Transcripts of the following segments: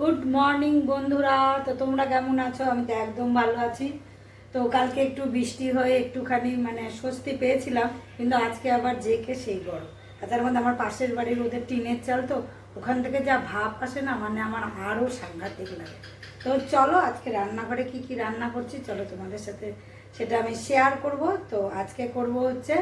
Good morning বন্ধুরা। তো তোমরা কেমন আছো? আমি তো একদম ভালো আছি। তো কালকে একটু বৃষ্টি হয়ে একটুখানি মানে স্বস্তি পেয়েছিলাম, কিন্তু আজকে আবার যে জেকে সেই গরম। আর তার মধ্যে আমার পাশের বাড়ির ওদের টিনের চাল তো, ওখান থেকে যা ভাব আসে না মানে আমার আরও সাংঘাতিক লাগে। তো চলো, আজকে রান্নাঘরে কি কি রান্না করছি, চলো তোমাদের সাথে সেটা আমি শেয়ার করব। তো আজকে করব হচ্ছে,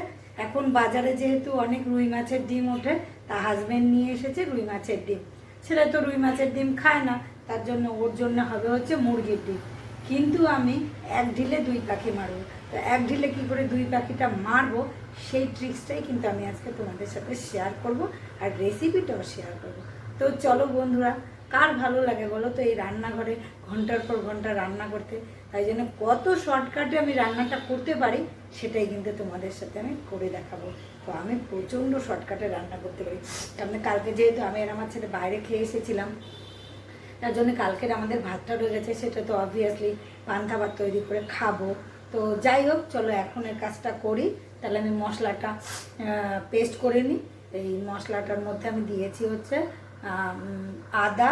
এখন বাজারে যেহেতু অনেক রুই মাছের ডিম ওঠে, তা হাজব্যান্ড নিয়ে এসেছে রুই মাছের ডিম। ছেলে তো রুই মাছের ডিম খায় না, তার জন্য ওর জন্য হবে হচ্ছে মুরগির ডিম। কিন্তু আমি এক ঢিলে দুই পাখি মারবো। তো এক ঢিলে কি করে দুই পাখিটা মারবো, সেই ট্রিক্সটাই কিন্তু আমি আজকে তোমাদের সাথে শেয়ার করব আর রেসিপিটাও শেয়ার করব। তো চলো বন্ধুরা কার ভালো লাগে বলো তো? এই রান্নাঘরে ঘণ্টার পর ঘণ্টা রান্না করতে। তাই জন্য কত শর্টকাটে আমি রান্নাটা করতে পারি, সেটাই কিন্তু তোমাদের সাথে আমি করে দেখাবো। তো আমি প্রচণ্ড শর্টকাটে রান্না করতে পারি। কারণ কালকে যেহেতু আমি আর আমার ছেলে বাইরে খেয়ে এসেছিলাম, তার জন্য কালকের আমাদের ভাতটা রয়ে গেছে সেটা তো অবভিয়াসলি পান্তা ভাত তৈরি করে খাব। তো যাই হোক, চলো এখন এর কাজটা করি। তাহলে আমি মশলাটা পেস্ট করে নিই। এই মশলাটার মধ্যে আমি দিয়েছি হচ্ছে আদা,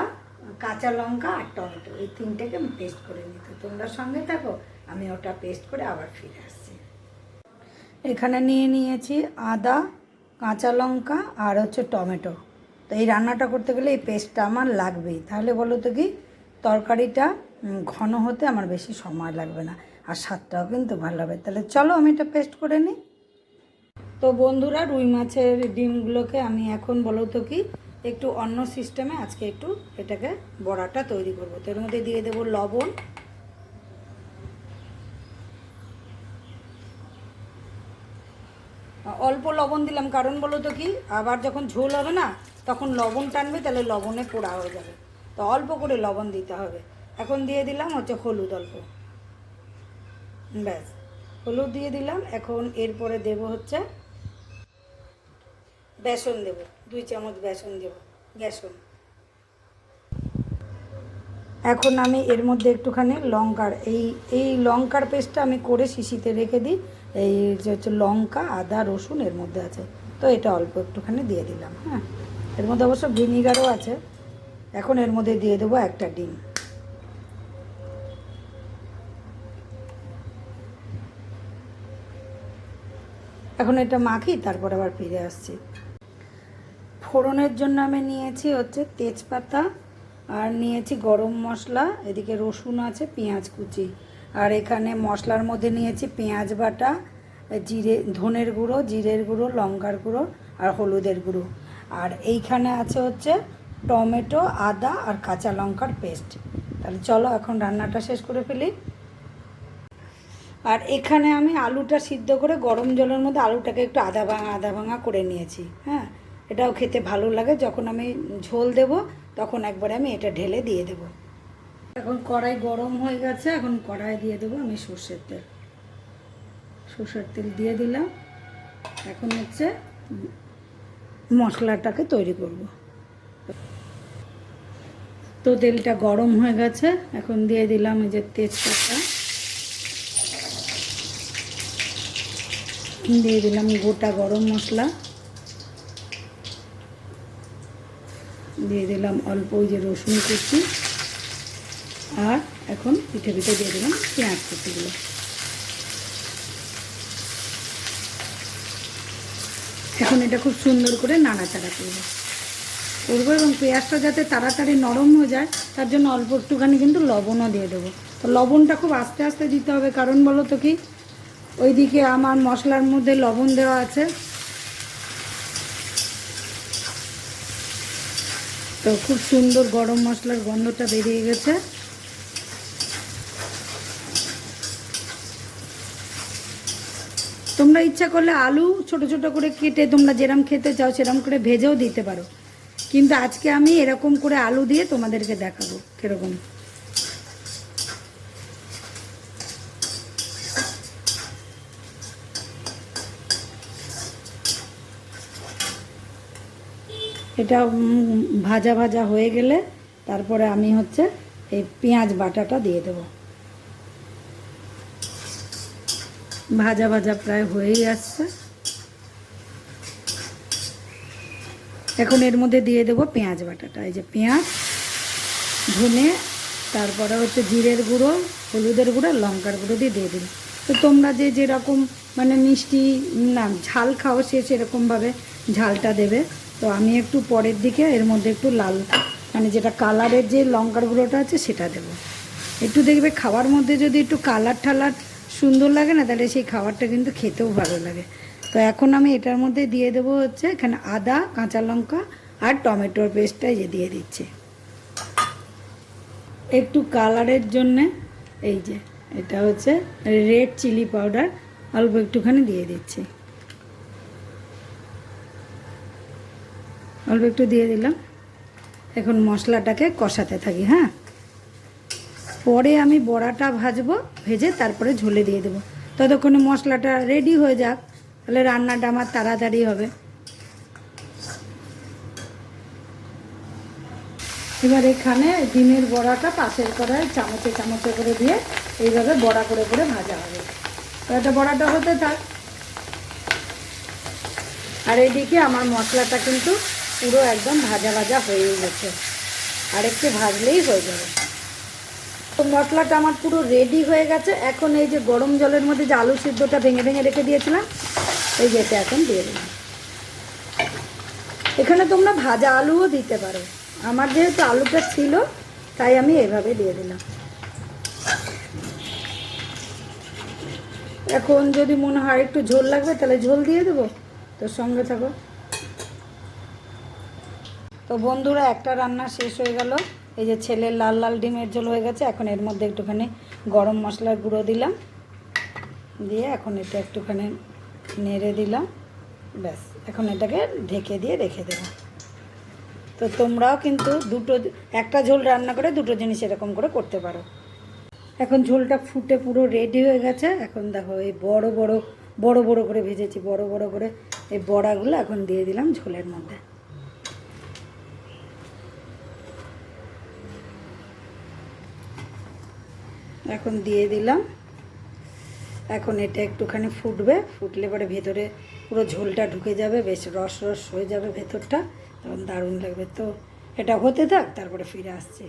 কাঁচা লঙ্কা আর টমেটো। এই তিনটেকে আমি পেস্ট করে নিই। তো তোমরা সঙ্গে থাকো, আমি ওটা পেস্ট করে আবার ফিরে আসছি। এখানে নিয়ে নিয়েছি আদা, কাঁচা লঙ্কা আর হচ্ছে টমেটো। তো এই রান্নাটা করতে গেলে এই পেস্টটা আমার লাগবেই। তাহলে বলো তো কি, তরকারিটা ঘন হতে আমার বেশি সময় লাগবে না, আর স্বাদটাও কিন্তু ভালো হবে। তাহলে চলো আমি এটা পেস্ট করে নিই। তো বন্ধুরা, রুই মাছের ডিমগুলোকে আমি এখন বলো তো কি একটু অন্য সিস্টেমে আজকে একটু এটাকে বড়াটা তৈরি করব। তো এর মধ্যে দিয়ে দেবো লবণ। অল্প লবণ দিলাম, কারণ বলো তো কি, আবার যখন ঝোল হবে না, তখন লবণ টানবে, তাহলে লবণে পোড়া হয়ে যাবে। তো অল্প করে লবণ দিতে হবে। এখন দিয়ে দিলাম হচ্ছে হলুদ অল্প। ব্যাস। হলুদ দিয়ে দিলাম। এখন এরপরে দেব হচ্ছে বেসন দেব, দুই চামচ বেসন দেব, বেসন। এখন আমি এর মধ্যে একটুখানি লঙ্কার, এই এই লঙ্কার পেস্টটা আমি করে শিশিতে রেখে দিই, এই যে হচ্ছে লঙ্কা, আদা, রসুন এর মধ্যে আছে। তো এটা অল্প একটুখানি দিয়ে দিলাম হ্যাঁ। এর মধ্যে অবশ্য ভিনিগারও আছে। এখন এর মধ্যে দিয়ে দেবো একটা ডিম। এখন এটা মাখি তারপর আবার ফিরে আসছি। ফোড়নের জন্য আমি নিয়েছি হচ্ছে তেজপাতা আর নিয়েছি গরম মশলা, এদিকে রসুন আছে, পেঁয়াজ কুচি। আর এখানে মশলার মধ্যে নিয়েছি পেঁয়াজ বাটা, জিরে, ধনের গুঁড়ো, জিরের গুঁড়ো, লঙ্কার গুঁড়ো আর হলুদের গুঁড়ো। আর এইখানে আছে হচ্ছে টমেটো, আদা আর কাঁচা লঙ্কার পেস্ট। তাহলে চলো এখন রান্নাটা শেষ করে ফেলি। আর এখানে আমি আলুটা সিদ্ধ করে গরম জলের মধ্যে আলুটাকে একটু আদা ভাঙা আদা ভাঙা করে নিয়েছি হ্যাঁ? এটাও খেতে ভালো লাগে। যখন আমি ঝোল দেব, তখন একবারে আমি এটা ঢেলে দিয়ে দেব। এখন কড়াই গরম হয়ে গেছে, এখন কড়াই দিয়ে দেবো আমি সর্ষের তেল। সর্ষের তেল দিয়ে দিলাম। এখন হচ্ছে মশলাটাকে তৈরি করব। তো তেলটা গরম হয়ে গেছে, এখন দিয়ে দিলাম এই যে তেজপাতা। দিয়ে দিলাম গোটা গরম মশলা। দিয়ে দিলাম অল্প ওই যে রসুন কুচি। আর এখন পিঠে পিঠে দিয়ে দিলাম পেঁয়াজ কুচিগুলো। এখন এটা খুব সুন্দর করে নাড়াচাড়া করব। করব এবং পেঁয়াজটা যাতে তাড়াতাড়ি নরম হয়ে যায়, তার জন্য অল্প একটুখানি কিন্তু লবণও দিয়ে দেবো। তো লবণটা খুব আস্তে আস্তে দিতে হবে, কারণ বলো তো কি? ওইদিকে আমার মশলার মধ্যে লবণ দেওয়া আছে। তো খুব সুন্দর গরম মশলার গন্ধটা বেরিয়ে গেছে। তোমরা ইচ্ছা করলে আলু ছোট ছোট করে কেটে তোমরা যেরম খেতে চাও সেরম করে ভেজেও দিতে পারো। কিন্তু আজকে আমি এরকম করে আলু দিয়ে তোমাদেরকে দেখাবো কীরকম। এটা ভাজা ভাজা হয়ে গেলে তারপরে আমি হচ্ছে এই পেঁয়াজ বাটাটা দিয়ে দেব। ভাজা ভাজা প্রায় হয়েই আসছে। এখন এর মধ্যে দিয়ে দেবো পেঁয়াজ বাটাটা। এই যে পেঁয়াজ, ধনে, তারপরে হচ্ছে জিরের গুঁড়ো, হলুদের গুঁড়ো, লঙ্কার গুঁড়ো দিয়ে দিয়ে দিন তো তোমরা যে যেরকম মানে মিষ্টি, না, ঝাল খাও সে সেরকমভাবে ঝালটা দেবে। তো আমি একটু পরের দিকে এর মধ্যে একটু লাল মানে যেটা কালারের যে লঙ্কার গুঁড়োটা আছে সেটা দেবো। একটু দেখবে খাওয়ার মধ্যে যদি একটু কালার ঠালার সুন্দর লাগে না, তাহলে সেই খাবারটা কিন্তু খেতেও ভালো লাগে। তো এখন আমি এটার মধ্যে দিয়ে দেবো হচ্ছে এখানে আদা, কাঁচা লঙ্কা আর টমেটোর পেস্টটা যে দিয়ে দিচ্ছি। একটু কালারের জন্যে এই যে, এটা হচ্ছে রেড চিলি পাউডার, অল্প একটুখানি দিয়ে দিচ্ছি। অল্প একটু দিয়ে দিলাম। এখন মশলাটাকে কষাতে থাকি হ্যাঁ? পরে আমি বড়াটা ভাজবো, ভেজে তারপরে ঝোলে দিয়ে দেবো। ততক্ষণে মশলাটা রেডি হয়ে যাক, তাহলে রান্নাটা আমার তাড়াতাড়ি হবে। এবার এখানে ডিমের বড়াটা পাশের কড়ায় চামচে চামচে করে দিয়ে এইভাবে বড়া করে করে ভাজা হবে। এটা বড়াটা হতে থাক। আর এইদিকে আমার মশলাটা কিন্তু পুরো একদম ভাজা ভাজা হয়ে গেছে। আর একটু ভাজলেই হয়ে যাবে। তো মশলাটা আমার পুরো রেডি হয়ে গেছে। এখন এই যে গরম জলের মধ্যে যে আলু সিদ্ধটা ভেঙে ভেঙে রেখে দিয়েছিলাম, এই যে এটা এখন দিয়ে দিলাম। এখানে তোমরা ভাজা আলুও দিতে পারো। আমার যেহেতু আলুটা ছিল, তাই আমি এভাবে দিয়ে দিলাম। এখন যদি মনে হয় একটু ঝোল লাগবে, তাহলে ঝোল দিয়ে দেবো। তোর সঙ্গে থাকো। তো বন্ধুরা, একটা রান্না শেষ হয়ে গেল। এই যে ছেলের লাল লাল ডিমের ঝোল হয়ে গেছে, এখন এর মধ্যে একটুখানি গরম মশলার গুঁড়ো দিলাম। দিয়ে এখন এটা একটুখানি নেড়ে দিলাম। ব্যাস, এখন এটাকে ঢেকে দিয়ে রেখে দেবো। তো তোমরাও কিন্তু দুটো, একটা ঝোল রান্না করে দুটো জিনিস এরকম করে করতে পারো। এখন ঝোলটা ফুটে পুরো রেডি হয়ে গেছে। এখন দেখো, এই বড় বড় বড় বড় করে ভেজেছি, বড় বড় করে এই বড়াগুলো এখন দিয়ে দিলাম ঝোলের মধ্যে। এখন দিয়ে দিলাম। এখন এটা একটুখানি ফুটবে। ফুটলে পরে ভেতরে পুরো ঝোলটা ঢুকে যাবে, বেশ রস রস হয়ে যাবে ভেতরটা। তখন দারুণ লাগবে। তো এটা হতে থাক, তারপরে ফিরে আসছি।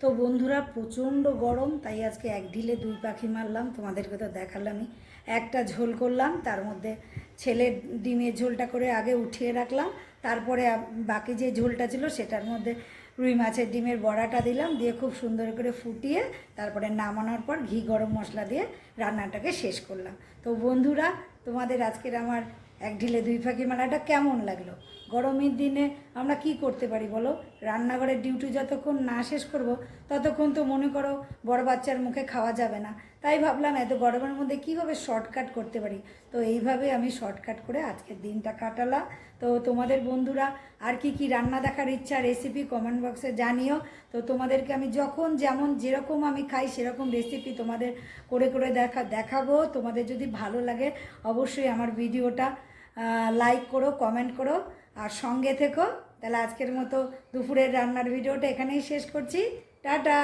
তো বন্ধুরা, প্রচণ্ড গরম, তাই আজকে এক ঢিলে দুই পাখি মারলাম। তোমাদেরকে তো দেখালামই। একটা ঝোল করলাম, তার মধ্যে ছেলের ডিমের ঝোলটা করে আগে উঠিয়ে রাখলাম। তারপরে বাকি যে ঝোলটা ছিল, সেটার মধ্যে রুই মাছের ডিমের বড়াটা দিলাম, দিয়ে খুব সুন্দর করে ফুটিয়ে তারপরে নামানোর পর ঘি গরম মশলা দিয়ে রান্নাটাকে শেষ করলাম। তো বন্ধুরা, তোমাদের আজকের আমার এক ঢিলে দুই ফাঁকি মারাটা কেমন লাগল? গরমের দিনে আমরা কি করতে পারি বলো? রান্নাঘরের ডিউটি যতক্ষণ না শেষ করব, ততক্ষণ তো মনে করো বড় বাচ্চার মুখে খাওয়া যাবে না। তাই ভাবলাম এত গরমের মধ্যে কীভাবে শর্টকাট করতে পারি? তো এইভাবে আমি শর্টকাট করে আজকের দিনটা কাটালাম। তো তোমাদের বন্ধুরা, আর কি কি রান্না দেখার ইচ্ছা রেসিপি কমেন্ট বক্সে জানিও। তো তোমাদেরকে আমি যখন যেমন যেরকম আমি খাই, সেরকম রেসিপি তোমাদের করে করে দেখা, দেখাবো। তোমাদের যদি ভালো লাগে, অবশ্যই আমার ভিডিওটা লাইক করো কমেন্ট করো। আর সঙ্গে থেকো। তাহলে আজকের মতো দুপুরের রান্নার ভিডিওটা এখানেই শেষ করছি। টাটা!